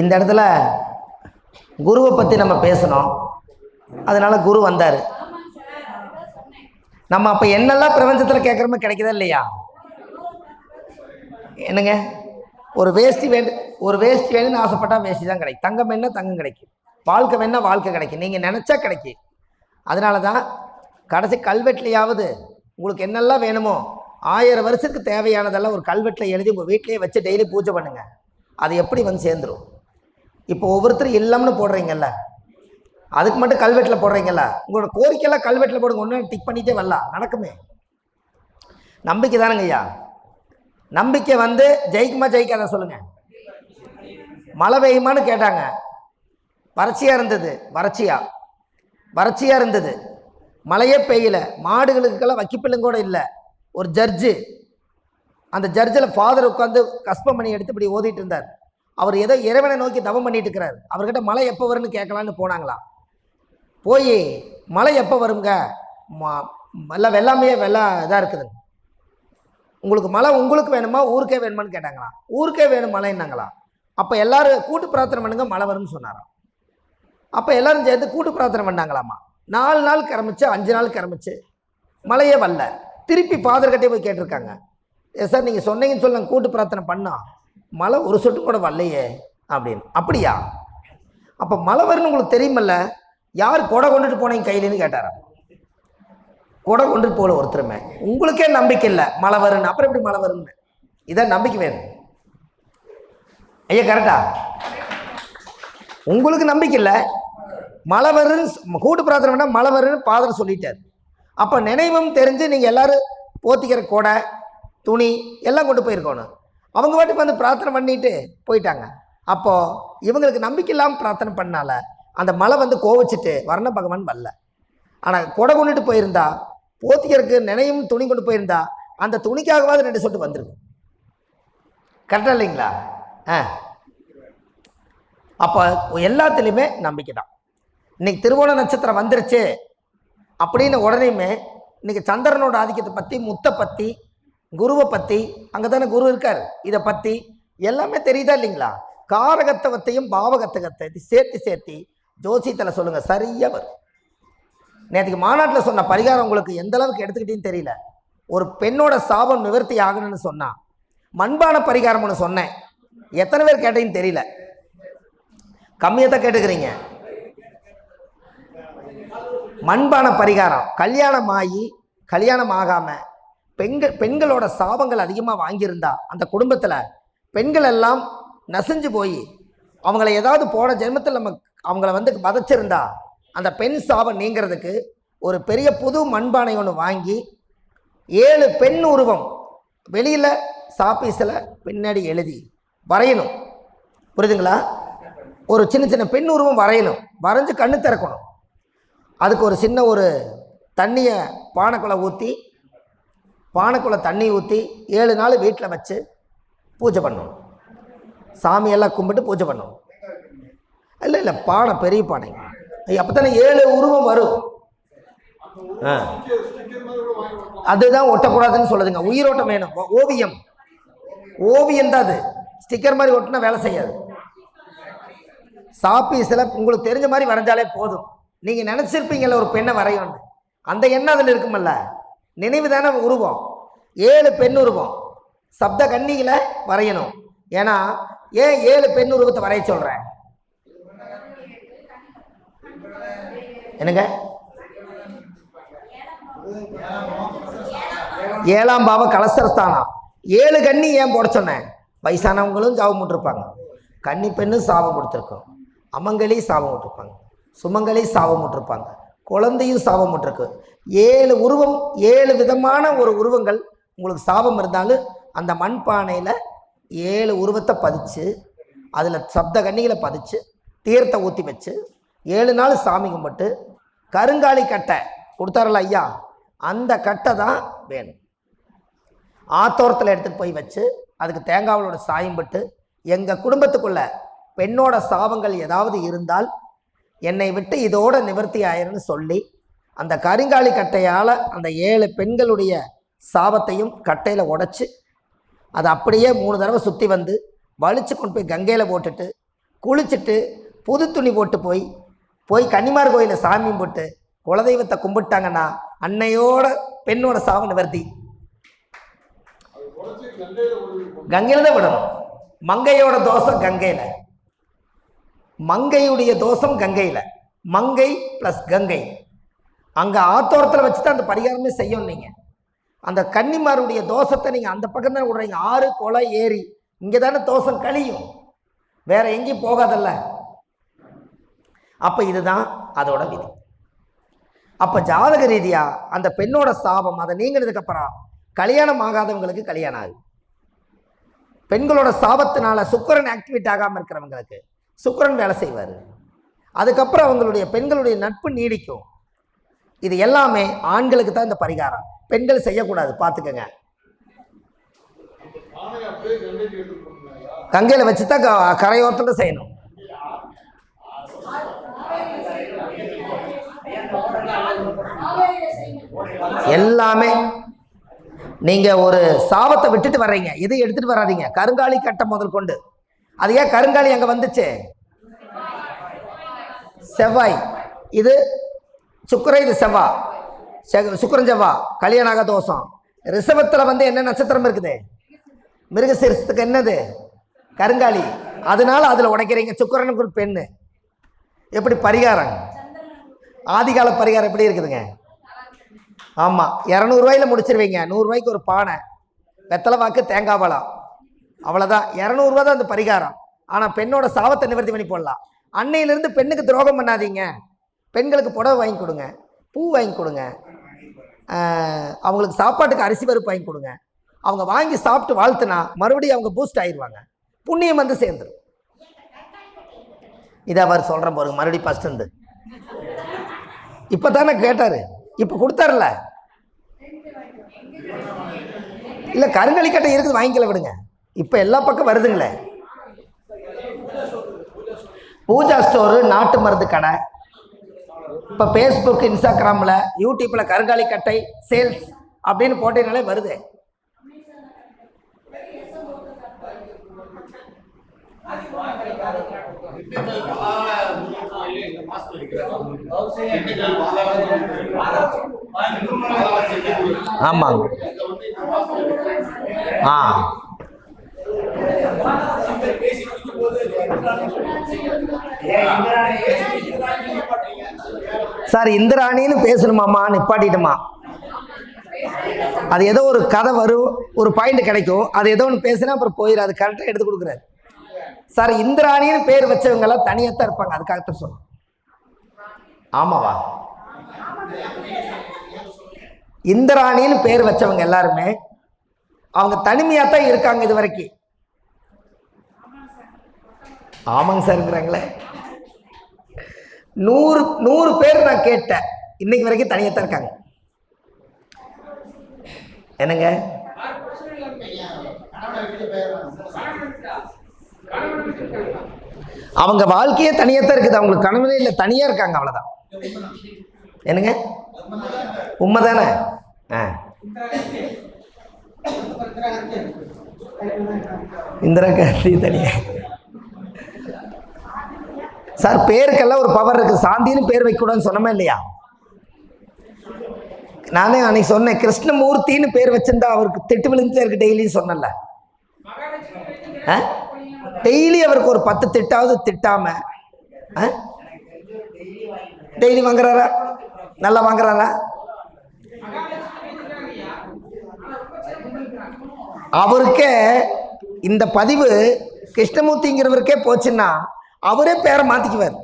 இந்த இடத்துல குருவை பற்றி நம்ம பேசணும். அதனால குரு வந்தார். நம்ம அப்போ என்னெல்லாம் பிரபஞ்சத்தில் கேட்குறோமோ கிடைக்குதா இல்லையா? என்னங்க? ஒரு வேஷ்டி வேண்டு ஒரு வேஷ்டி வேணும்னு ஆசைப்பட்டால் வேஷ்டி தான் கிடைக்கும். தங்கம் வேணா தங்கம் கிடைக்கும். வாழ்க்கை வேணா வாழ்க்கை கிடைக்கும். நீங்கள் நினச்சா கிடைக்கும். அதனால தான் கடைசி கல்வெட்டுலையாவது உங்களுக்கு என்னெல்லாம் வேணுமோ ஆயிரம் வருஷத்துக்கு தேவையானதெல்லாம் ஒரு கல்வெட்டில் எழுதி உங்கள் வீட்டிலேயே வச்சு டெய்லி பூஜை பண்ணுங்கள் அது எப்படி வந்து சேர்ந்துரும்? இப்போ ஒவ்வொருத்தரும் இல்லம்னு போடுறீங்கல்ல? அதுக்கு மட்டும் கல்வெட்டில் போடுறீங்கல்ல? உங்களோட கோரிக்கையெல்லாம் கல்வெட்டில் போடுங்க. ஒன்று டிக் பண்ணிகிட்டே வரலாம். நடக்குமே. நம்பிக்கை தானுங்க ஐயா. நம்பிக்கை வந்து ஜெயிக்குமா ஜெயிக்காத சொல்லுங்க. மழை பெய்யுமான்னு கேட்டாங்க. வறட்சியாக இருந்தது. வறட்சியா. வறட்சியாக இருந்தது. மழையே பெய்யல. மாடுகளுக்கெல்லாம் வக்கிப்பிள்ளுங்க கூட இல்லை. ஒரு ஜட்ஜு அந்த ஜட்ஜில் ஃபாதர் உட்காந்து கஸ்பம் பண்ணி எடுத்து இப்படி ஓதிட்டு இருந்தார். அவர் ஏதோ இறைவனை நோக்கி தவம் பண்ணிட்டு இருக்கிறார் அவர்கிட்ட மழை எப்போ வரும்னு கேட்கலான்னு போனாங்களாம் போய் மழை எப்போ வருங்க? ம- எல்லாம் வெள்ளாமையே வெள்ளா இதாக இருக்குதுங்க உங்களுக்கு மழை உங்களுக்கு வேணுமா? ஊருக்கே வேணுமான்னு கேட்டாங்களாம் ஊருக்கே வேணும் மழைன்னாங்களா அப்போ எல்லாரும் கூட்டு பிரார்த்தனை பண்ணுங்க மழை வரும்னு சொன்னாராம். அப்போ எல்லாரும் சேர்ந்து கூட்டு பிரார்த்தனை பண்ணாங்களாமா? நாலு நாள் கிளம்பிச்சு அஞ்சு நாள் கிளம்பிச்சு மழையே வரல. திருப்பி ஃபாதர்கிட்டே போய் கேட்டிருக்காங்க. சார் நீங்கள் சொன்னீங்கன்னு சொல்லுங்கள் கூட்டு பிரார்த்தனை பண்ணோம் மழை ஒரு சொட்டு கூட வரலையே அப்படின்னு. அப்படியா? அப்போ மழை வரும்னு உங்களுக்கு தெரியுமல்ல? யார் கொடை கொண்டுட்டு போனீங்க கையிலேன்னு கேட்டாராம். கொடை கொண்டுட்டு போகல ஒருத்தருமே. உங்களுக்கே நம்பிக்கை இல்லை. மழை வரும்னு. அப்புறம் எப்படி மழை வரும்னு? இதான் நம்பிக்கை வேணும். ஐயா கரெக்டா உங்களுக்கு நம்பிக்கை இல்லை. மழை வருன்னு கூட்டு பிரார்த்தனை பண்ணால் மழை வருன்னு ஃபாதர் சொல்லிட்டார். அப்போ நினைவும் தெரிஞ்சு நீங்கள் எல்லாரும் போத்திக்கிற கொடை துணி எல்லாம் கொண்டு போயிருக்கணும். அவங்க பாட்டுக்கு வந்து பிரார்த்தனை பண்ணிட்டு போயிட்டாங்க. அப்போது இவங்களுக்கு நம்பிக்கை இல்லாமல் பிரார்த்தனை பண்ணால அந்த மலை வந்து கோவிச்சிட்டு வர்ண பகவான் வரல. ஆனால் கொடை கொண்டுட்டு போயிருந்தா போத்திகருக்கு நினையும் துணி கொண்டு போயிருந்தா அந்த துணிக்காகவாது ரெண்டு சொட்டு வந்திருக்கு. கரெக்டாக இல்லைங்களா? ஆ. அப்போ எல்லாத்துலேயுமே நம்பிக்கை தான். இன்னைக்கு திருவோண நட்சத்திரம் வந்துருச்சு. அப்படின்னு உடனேயுமே இன்னைக்கு சந்திரனோட ஆதிக்கத்தை பற்றி முத்தை பற்றி குருவை பற்றி அங்கே தானே குரு இருக்கார். இதை பற்றி எல்லாமே தெரியுதா இல்லைங்களா? காரகத்தவத்தையும் பாவகத்தகத்தை சேர்த்து சேர்த்து ஜோசியத்தில் சொல்லுங்கள் சரியாக வரும். நேற்றுக்கு மாநாட்டில் சொன்ன பரிகாரம் உங்களுக்கு எந்த அளவுக்கு எடுத்துக்கிட்டேன்னு தெரியல. ஒரு பெண்ணோட சாபம் நிவர்த்தி ஆகணும்னு சொன்னான் மண்பான பரிகாரம் ஒன்று சொன்னேன். எத்தனை பேர் கேட்டீங்கன்னு தெரியல. கம்மியாக தான் கேட்டுக்கிறீங்க. மண்பான பரிகாரம் கல்யாணம் ஆகி கல்யாணம் ஆகாமல் பெண்கள் பெண்களோட சாபங்கள் அதிகமாக வாங்கியிருந்தா அந்த குடும்பத்தில் பெண்கள் எல்லாம் நசிஞ்சு போய் அவங்கள ஏதாவது போன ஜென்மத்தில் நம்ம அவங்கள வந்து வதச்சிருந்தா அந்த பெண் சாபம் நீங்கிறதுக்கு ஒரு பெரிய புது மண்பானை ஒன்று வாங்கி ஏழு பெண் உருவம் வெளியில் சாப்பீஸில் பின்னாடி எழுதி வரையணும். புரியுதுங்களா? ஒரு சின்ன சின்ன பெண் உருவம் வரையணும். வரைஞ்சு கண்ணு திறக்கணும். அதுக்கு ஒரு சின்ன ஒரு தண்ணியை பானைக்குள்ளே ஊற்றி பானைக்குள்ளே தண்ணி ஊற்றி ஏழு நாள் வீட்டில் வச்சு பூஜை பண்ணணும். சாமியெல்லாம் கும்பிட்டு பூஜை பண்ணணும். இல்லை இல்லை பானை பெரிய பானை. அப்போ தானே ஏழு உருவம் வரும். ஆ. அதுதான் ஒட்டக்கூடாதுன்னு சொல்லுதுங்க. உயிரோட்டம் வேணும். ஓவியம். ஓவியம் தான் அது. ஸ்டிக்கர் மாதிரி ஒட்டினா வேலை செய்யாது. சாப்பீஸில் உங்களுக்கு தெரிஞ்ச மாதிரி வரைஞ்சாலே போதும். நீங்கள் நினச்சிருப்பீங்கள்ல ஒரு பெண்ணை வரையணும் அந்த எண்ணம் அதில் இருக்குமல்ல? நினைவு தானே உருவம்? ஏழு பெண் உருவம். சப்த கன்னிகளை வரையணும். ஏன்னா ஏன் ஏழு பெண் உருவத்தை வரைய சொல்கிறேன் என்னங்க? ஏழாம் பாவ கலசரஸ்தானம் ஏழு கன்னி ஏன் போட சொன்னேன் வயசானவங்களும் சாபம் விட்டுருப்பாங்க கன்னி பெண்ணும் சாபம் கொடுத்துருக்கோம் அமங்கலி சாபம் விட்டுருப்பாங்க சுமங்கலி சாபம் விட்டுருப்பாங்க குழந்தையும் சாபம் விட்டுருக்கு ஏழு உருவம் ஏழு விதமான ஒரு உருவங்கள் உங்களுக்கு சாபம் இருந்தாலும் அந்த மண்பானையில் ஏழு உருவத்தை பதிச்சு அதில் சப்த கன்னிகளை பதிச்சு தீர்த்தை ஊற்றி வச்சு ஏழு நாள் சாமி கும்பிட்டு கருங்காலி கட்டை கொடுத்தாரல ஐயா? அந்த கட்டை தான் வேணும். ஆத்தோரத்தில் எடுத்துகிட்டு போய் வச்சு அதுக்கு தேங்காவளோட சாயம் பட்டு எங்கள் குடும்பத்துக்குள்ள பெண்ணோட சாபங்கள் ஏதாவது இருந்தால் என்னை விட்டு இதோட நிவர்த்தி ஆயிருன்னு சொல்லி அந்த கருங்காலி கட்டையால் அந்த ஏழு பெண்களுடைய சாபத்தையும் கட்டையில் உடச்சி அதை அப்படியே மூணு தடவை சுற்றி வந்து வலிச்சு கொண்டு போய் கங்கையில் போட்டுட்டு குளிச்சுட்டு புது துணி போட்டு போய் போய் கன்னிமார் கோயிலில் சாமி கும்பிட்டு குலதெய்வத்தை கும்பிட்டாங்கன்னா அன்னையோட பெண்ணோட சாவு நிவர்த்தி. கங்கையில் தான் விடணும். மங்கையோட தோஷம் கங்கையில். மங்கையுடைய தோஷம் கங்கையில். மங்கை ப்ளஸ் கங்கை. அங்கே ஆத்தோரத்தில் வச்சு தான் அந்த பரிகாரமே செய்யணும் நீங்கள் அந்த கன்னிமாருடைய தோஷத்தை நீங்கள் அந்த பக்கம் தான் விடுறீங்க. ஆறு குலை ஏரி. இங்கே தானே தோஷம் கழியும். வேற எங்கேயும் போகாதல்ல. அப்போ இதுதான் அதோட விதி. அப்போ ஜாதக ரீதியாக அந்த பெண்ணோட சாபம் அதை நீங்கினதுக்கப்புறம் கல்யாணம் ஆகாதவங்களுக்கு கல்யாணம் ஆகுது. பெண்களோட சாபத்தினால சுக்கரன் ஆக்டிவேட் ஆகாமல் இருக்கிறவங்களுக்கு சுக்கரன் வேலை செய்வார். அதுக்கப்புறம் அவங்களுடைய பெண்களுடைய நட்பு நீடிக்கும். இது எல்லாமே ஆண்களுக்கு தான் இந்த பரிகாரம். பெண்கள் செய்யக்கூடாது பார்த்துக்கங்க கங்கையில் வச்சு தான் க- கரையோரத்தில் செய்யணும். எல்லாமே நீங்கள் ஒரு சாபத்தை விட்டுட்டு வர்றீங்க. இதை எடுத்துட்டு வராதீங்க. கருங்காலி கட்டை முதல் கொண்டு. அது ஏன் கருங்காலி அங்கே வந்துச்சு? செவ்வாய். இது சுக்கர இது செவ்வா சுக்கரன் செவ்வா. கல்யாணாக தோஷம். ரிசவத்தில் வந்து என்ன நட்சத்திரம் இருக்குது? மிருகசீரசத்துக்கு என்னது? கருங்காலி. அதனால அதில் உடைக்கிறீங்க. சுக்கரனுக்கு ஒரு பெண்ணு. எப்படி பரிகாரம்? ஆதிகால பரிகாரம் எப்படி இருக்குதுங்க? ஆமாம் இரநூறுவாயில் முடிச்சிருவீங்க. நூறுரூவாய்க்கு ஒரு பானை. வெத்தலை வாக்கு தேங்காய் பழம். அவ்வளோதான் இரநூறுவா தான் அந்த பரிகாரம். ஆனால் பெண்ணோட சாபத்தை நிவர்த்தி பண்ணி போடலாம். அன்னையிலிருந்து பெண்ணுக்கு துரோகம் பண்ணாதீங்க. பெண்களுக்கு புடவை வாங்கி கொடுங்க பூ வாங்கி கொடுங்க அவங்களுக்கு சாப்பாட்டுக்கு அரிசி பருப்பு வாங்கி கொடுங்க. அவங்க வாங்கி சாப்பிட்டு வாழ்த்துனா மறுபடியும் அவங்க பூஸ்ட் ஆயிடுவாங்க புண்ணியம் வந்து சேர்ந்துடும் இதை அவர் சொல்கிறேன் பாருங்க மறுபடியும் ஃபஸ்ட் இருந்து. இப்போ தானே கேட்டார். இப்போ கொடுத்தாருல. இல்லை கருங்கலிக்கட்டை இருக்குது வாங்கிக்கல விடுங்க. இப்போ எல்லா பக்கம் வருதுங்களே. பூஜா ஸ்டோரு நாட்டு மருந்து கடை இப்போ ஃபேஸ்புக் இன்ஸ்டாகிராமில் யூடியூப்பில் கருங்காலி கட்டை சேல்ஸ் அப்படின்னு போட்டீங்கனாலே வருது. ஆமாங்க. ஆ. சார் இந்திராணின்னு பேசணுமாம்மா? நிப்பாட்டிட்டுமா? அது ஏதோ ஒரு கதை வரும் ஒரு பாயிண்ட் கிடைக்கும். அது ஏதோ ஒன்று பேசினா அப்புறம் போயிடும் அது கரெக்டாக எடுத்து கொடுக்குறாரு. சார் இந்திராணின்னு பேர் வச்சவங்க எல்லாம் தனியாக தான் இருப்பாங்க. அதுக்காகத்தான் சொல்றேன். ஆமாவா? இந்திராணின்னு பேர் வச்சவங்க எல்லாருமே அவங்க தனிமையாக தான் இருக்காங்க இது வரைக்கும் ஆமாங்க சார்ங்கிறாங்களே நூறு நூறு பேர் நான் கேட்டேன். இன்னைக்கு வரைக்கும் தனியாக தான் இருக்காங்க. என்னங்க? அவங்க வாழ்க்கையே தனியாக தான் இருக்குது. அவங்களுக்கு கனவுலே இல்லை. தனியாக இருக்காங்க அவ்வளோதான் என்னங்க? உண்மைதானே? ஆ. இந்திரா காந்தி தனியாக சார் பேருக்கெல்லாம் ஒரு பவர் இருக்குது சாந்தின்னு பேர் வைக்கக்கூடாதுன்னு சொன்னமே இல்லையா? நானே அன்னைக்கு சொன்னேன் கிருஷ்ணமூர்த்தின்னு பேர் வச்சிருந்தா அவருக்கு திட்டு விழுந்துட்டே இருக்கு டெய்லியும் சொன்னல டெய்லி அவருக்கு ஒரு பத்து திட்டாவது திட்டாம டெய்லி வாங்குறாரா? நல்லா வாங்குறாரா? அவருக்கே இந்த பதிவு கிருஷ்ணமூர்த்திங்கிறவருக்கே போச்சுன்னா அவரே பேரை மாற்றிக்குவார்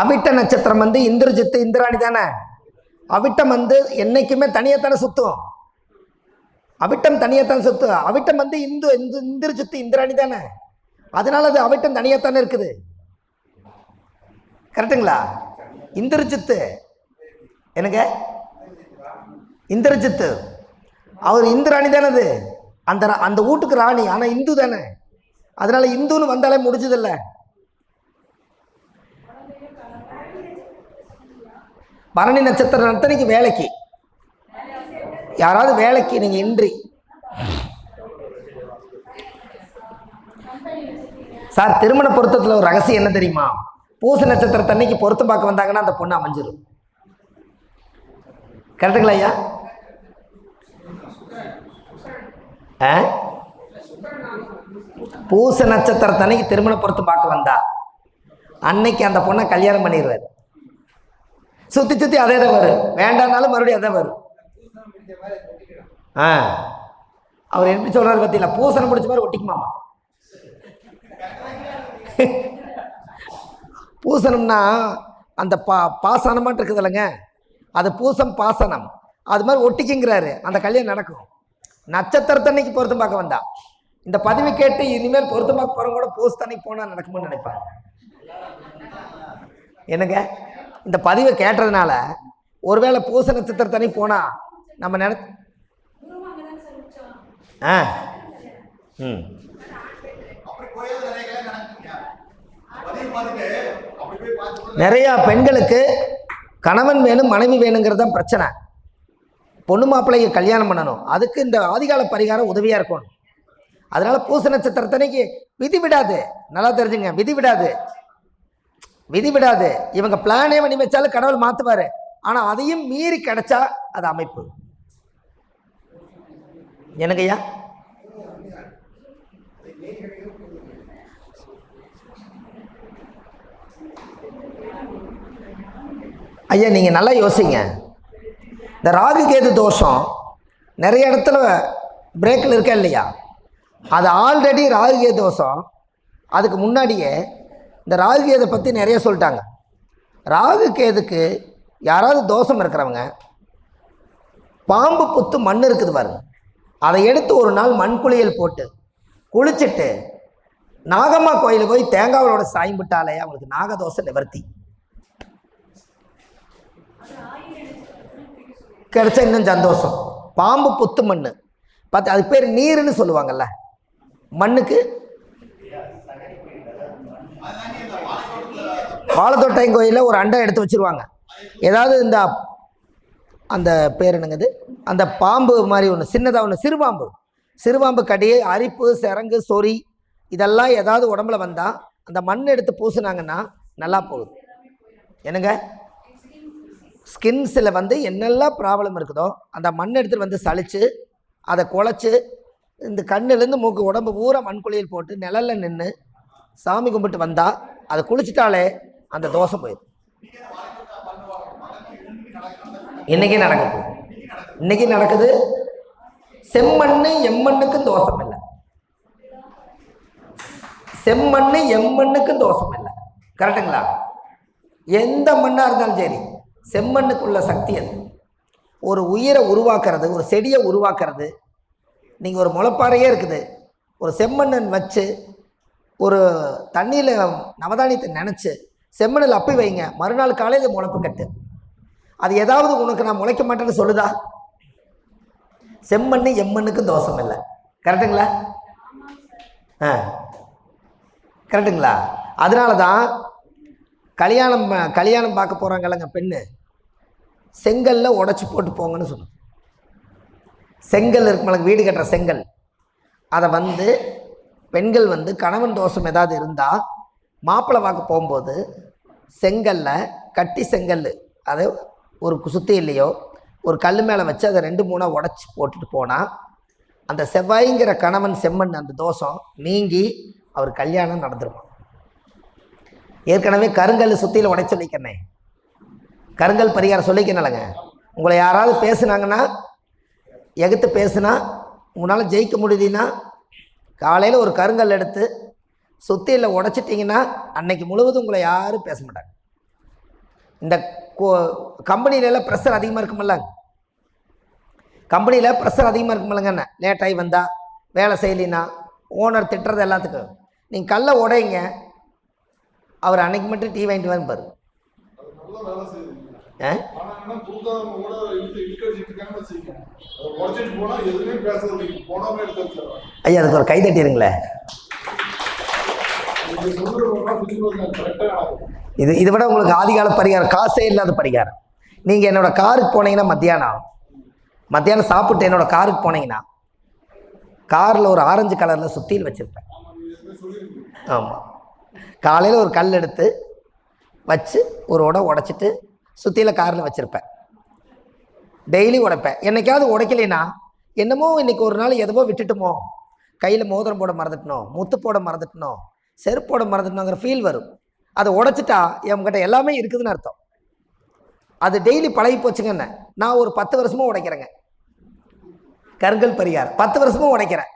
அவிட்ட நட்சத்திரம் வந்து இந்திரஜித்து இந்திராணி தானே? அவிட்டம் வந்து என்னைக்குமே தனியாக தானே சுத்தும். அவிட்டம் தனியாக தானே சுத்தும். அவிட்டம் வந்து இந்து இந்து இந்திரஜித்து இந்திராணி தானே? அதனால அது அவிட்டம் தனியாக தானே இருக்குது. கரெக்டுங்களா இந்திரஜித்து. என்னங்க? இந்திரஜித்து. அவர் இந்திராணி தானே அது அந்த ரா- அந்த வீட்டுக்கு ராணி. ஆனால் இந்து தானே. அதனால இந்துன்னு வந்தாலே முடிஞ்சதில்ல. பரணி நட்சத்திர நத்தனைக்கு வேலைக்கு. யாராவது வேலைக்கு நீங்கள் இன்றி. சார் திருமண பொருத்தத்தில் ஒரு ரகசியம் என்ன தெரியுமா? பூச நட்சத்திரத்தன்னைக்கு பொருத்தம் பார்க்க வந்தாங்கன்னா அந்த பொண்ணு அமைஞ்சிரும். கரெக்டுங்களா ஐயா ஆ பூச நட்சத்திரத்தன்னைக்கு திருமண பொருத்தம் பார்க்க வந்தா. அன்னைக்கு அந்த பொண்ணை கல்யாணம் பண்ணிடுவார். சுற்றி சுற்றி அதே தான் வரும். வேண்டாம்னாலும் மறுபடியும் அதே வரும். ஆ. அவர் எப்படி சொல்றாரு பத்தியில பூசணம் பிடிச்ச மாதிரி ஒட்டிக்குமாமா. பூசணம்னா அந்த பா பாசனமாட்டு இருக்குது இல்லைங்க அது பூசம் பாசனம். அது மாதிரி ஒட்டிக்குங்கிறாரு. அந்த கல்யாணம் நடக்கும். நட்சத்திரத்தன்னைக்கு பொருத்தம் பார்க்க வந்தா. இந்த பதவி கேட்டு இனிமேல் பொருத்தம் பார்க்க போகிறவங்க கூட போஸ்ட் அன்னைக்கு போனால் நடக்கும்னு நினைப்பாங்க. என்னங்க? இந்த பதிவை கேட்டதுனால ஒருவேளை பூச நட்சத்திரத்தனி போனால் நம்ம நினை ஆ. ம். நிறையா பெண்களுக்கு கணவன் வேணும் மனைவி வேணுங்கிறது தான் பிரச்சனை. பொண்ணு மாப்பிள்ளையை கல்யாணம் பண்ணணும். அதுக்கு இந்த ஆதிகால பரிகாரம் உதவியாக இருக்கணும். அதனால் பூச நட்சத்திரத்தனைக்கு விதி விடாது. நல்லா தெரிஞ்சுங்க விதி விடாது. விதி விடாது. இவங்க பிளானே பண்ணி வச்சாலும் கடவுள் மாற்றுவார் ஆனால் அதையும் மீறி கிடைச்சா அது அமைப்பு. எனங்கய்யா ஐயா? நீங்கள் நல்லா யோசிங்க. இந்த ராகு கேது தோஷம் நிறைய இடத்துல பிரேக்கில் இருக்கா இல்லையா? அது ஆல்ரெடி ராகு கேது தோஷம். அதுக்கு முன்னாடியே இந்த ராகு கேதை பற்றி நிறைய சொல்லிட்டாங்க. ராகு கேதுக்கு யாராவது தோஷம் இருக்கிறவங்க பாம்பு புத்து மண் இருக்குது பாருங்க. அதை எடுத்து ஒரு நாள் மண் குளியல் போட்டு குளிச்சுட்டு நாகம்மா கோயிலுக்கு போய் தேங்காவோட சாயம்பிட்டாலே அவங்களுக்கு நாகதோஷம் நிவர்த்தி. கிடைச்சா இன்னும் சந்தோஷம். பாம்பு புத்து மண் பார்த்து அதுக்கு பேர் நீருன்னு சொல்லுவாங்கல்ல. மண்ணுக்கு? வாழைத்தோட்டம் கோயிலில் ஒரு அண்டை எடுத்து வச்சிருவாங்க. ஏதாவது இந்த அந்த பேர் என்னங்குது? அந்த பாம்பு மாதிரி ஒன்று சின்னதாக ஒன்று சிறுபாம்பு. சிறுபாம்பு கடி அரிப்பு சிறங்கு சொறி இதெல்லாம் ஏதாவது உடம்புல வந்தால் அந்த மண் எடுத்து பூசுனாங்கன்னா நல்லா போகுது. என்னங்க? ஸ்கின்ஸில் வந்து என்னெல்லாம் ப்ராப்ளம் இருக்குதோ அந்த மண் எடுத்துகிட்டு வந்து சளிச்சு அதை குழச்சி இந்த கண்ணுலேருந்து மூக்கு உடம்பு பூரா மண்குழியில் போட்டு நிழலில் நின்று சாமி கும்பிட்டு வந்தால் அதை குளிச்சிட்டாலே அந்த தோசை போயிடும். இன்றைக்கி நடக்குது. இன்றைக்கி நடக்குது செம்மண்ணு எம்மண்ணுக்கும் தோஷம் இல்லை செம்மண்ணு எம்மண்ணுக்கும் தோஷம் இல்லை கரெக்டுங்களா? எந்த மண்ணாக இருந்தாலும் சரி. செம்மண்ணுக்குள்ள சக்தி அது. ஒரு உயிரை உருவாக்குறது ஒரு செடியை உருவாக்குறது. நீங்கள் ஒரு முளைப்பாறையே இருக்குது. ஒரு செம்மண்ணன் வச்சு ஒரு தண்ணியில் நவதானியத்தை நினச்சி செம்மண்ணில் அப்பி வைங்க. மறுநாள் காலையில் முளைப்பு கட்டு. அது ஏதாவது உனக்கு நான் முளைக்க மாட்டேன்னு சொல்லுதா? செம்மண்ணு எம்மண்ணுக்கும் தோஷம் இல்லை. கரெக்டுங்களா ஆ. கரெக்டுங்களா அதனால தான் கல்யாணம் கல்யாணம் பார்க்க போகிறாங்கல்லங்க பெண்ணு. செங்கல்ல உடச்சி போட்டு போங்கன்னு சொல்லணும் செங்கல் இருக்குமில்லங்க வீடு கட்டுற செங்கல். அதை வந்து பெண்கள் வந்து கணவன் தோஷம் ஏதாவது இருந்தால் மாப்பிள்ளை பார்க்க போகும்போது செங்கல்ல கட்டி செங்கல் அதை ஒரு சுற்றி இல்லையோ ஒரு கல் மேலே வச்சு அதை ரெண்டு மூணாக உடச்சி போட்டுட்டு போனால் அந்த செவ்வாய்ங்கிற கணவன் செம்மண் அந்த தோஷம் நீங்கி அவர் கல்யாணம் நடந்துருமா? ஏற்கனவே கருங்கல் சுற்றியில் உடைச்சு சொல்லிக்கிறனே கருங்கல் பரிகாரம் சொல்லிக்கணும்லங்க உங்களை யாராவது பேசுனாங்கன்னா எகுத்து பேசுனா உங்களால் ஜெயிக்க முடியுதுன்னா காலையில் ஒரு கருங்கல் எடுத்து சுத்தியில் உடைச்சிட்டிங்கன்னா அன்னைக்கு முழுவதும் உங்களை யாரும் பேச மாட்டாங்க. இந்த கம்பெனிலலாம் ப்ரெஷர் அதிகமாக இருக்குமில்ல கம்பெனியில் ப்ரெஷர் அதிகமாக இருக்குமில்லங்க என்ன? லேட்டாகி வந்தால் வேலை செய்யலினா ஓனர் திட்டுறது எல்லாத்துக்கும். நீங்கள் கல்லை உடைங்க அவர் அன்னைக்கு மட்டும் டீ வாங்கிட்டு வந்து ஐயா அதுக்கு ஒரு கை தட்டிடுங்களேன் இது இதை விட உங்களுக்கு ஆதிகால பரிகாரம் காசே இல்லாத பரிகாரம். நீங்கள் என்னோட காருக்கு போனீங்கன்னா மத்தியானம் மத்தியானம் சாப்பிட்டு என்னோட காருக்கு போனீங்கன்னா காரில் ஒரு ஆரஞ்சு கலரில் சுத்தியில் வச்சுருப்பேன். ஆமாம் காலையில் ஒரு கல் எடுத்து வச்சு ஒரு உடை உடைச்சிட்டு சுற்றியில் காரில் வச்சுருப்பேன். டெய்லி உடைப்பேன். என்னைக்காவது உடைக்கலைன்னா என்னமோ இன்னைக்கு ஒரு நாள் எதுவோ விட்டுட்டுமோ கையில் மோதிரம் போட மறந்துட்டனோ முத்து போட மறந்துட்டனோ செருப்பு போட ஃபீல் வரும். அதை உடைச்சிட்டா என்கிட்ட எல்லாமே இருக்குதுன்னு அர்த்தம். அது டெய்லி பழகி போச்சுங்க என்ன நான் ஒரு பத்து வருஷமும் உடைக்கிறேங்க. கருங்கல் பரிகார் பத்து வருஷமும் உடைக்கிறேன்.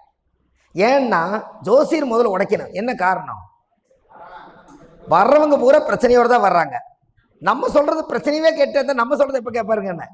ஏன்னா ஜோசியர் முதல்ல உடைக்கணும். என்ன காரணம்? வர்றவங்க பூரா பிரச்சனையோடு தான் வர்றாங்க. நம்ம சொல்கிறது பிரச்சனையே கேட்டு நம்ம சொல்கிறது எப்போ கேட்பாருங்க என்ன?